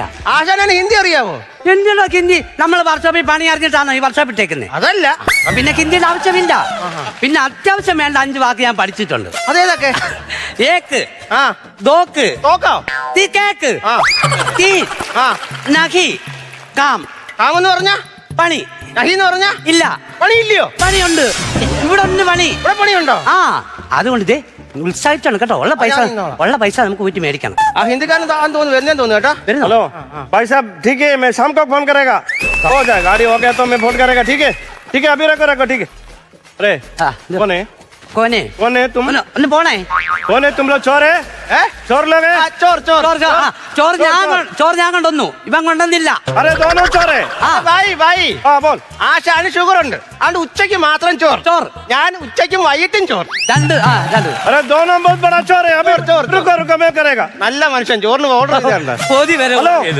ആശാനാണ് ഹിന്ദി അറിയാമോ എന്തിനോ ഹിന്ദി നമ്മൾ വർക്ക്ഷോപ്പിൽ പണി അറിഞ്ഞിട്ടാണോ ഈ വർക്ക്ഷോപ്പ് ഇട്ടേക്കുന്നത് അതല്ല. പിന്നെ ഹിന്ദിയുടെ ആവശ്യമില്ല. പിന്നെ അത്യാവശ്യം വേണ്ട അഞ്ച് വാക്ക് ഞാൻ പഠിച്ചിട്ടുണ്ട്. അതേതൊക്കെ? ഏക്ക്. ആ. ദോക്ക് തോക്കോ? തീ കേക്ക്. തീ. ആ. നഖി. കാം. കാമെന്ന് പറഞ്ഞ? പണി. നഹീന്ന് പറഞ്ഞ? ഇല്ല. പണിയില്ലയോ? പണിയുണ്ട്. ഇവിടെ ഉണ്ട് പണി. ഇവിടെ പണിയുണ്ടോ? ആ. അതുകൊണ്ട് ഇതേ ഉത്സാഹിച്ചാണ് കേട്ടോ ഉള്ള പൈസ ഞാൻ നിന്നോളാം. ഉള്ള പൈസ നമുക്ക് വീട്ടിൽ മേടിക്കണം ആ ഹിന്ദിക്കാരൻ താൻ തോന്നുന്നു വരുന്നേന്ന് തോന്നുന്നു കേട്ടോ വരുന്നോ हेलो भाई साहब ठीक है मैं शाम को फोन करेगा हो जाए गाड़ी हो गया तो मैं फोन करेगा ठीक है ठीक है अभी रखो रखो ठीक है अरे हाँ, लो। कौन है കോനെ कौन है तुम ഒന്ന് ഒന്ന് പോണേ कौन है तुम लोग चोर है ഏ चोर लोग ആ, है ചോർ ചോർ ചോറ് ചോ- ആ, ചോറ് ഞാൻ കൊ- ചോറ് ഞാൻ കൊണ്ടുവന്നു ഇവൻ കൊണ്ടുവന്നില്ല अरे दोनों चोर है ആ ബായി ബായി हाँ बोल ആശാന് ഷുഗർ ഉണ്ട് അതുകൊണ്ട് ഉച്ചയ്ക്ക് മാത്രം ചോർ ചോർ ഞാൻ ഉച്ചയ്ക്കും വൈകിട്ടും ചോർ രണ്ട് ആ രണ്ട് अरे दोनों बहुत बड़ा चोर है अभी चोर, चोर, रुको रुको मैं करेगा നല്ല മനുഷ്യൻ ചോറിന് ഓർഡർ ചെയ്തിട്ടുണ്ട് കൊതി വരെ ഹലോ. ഓടിയത്.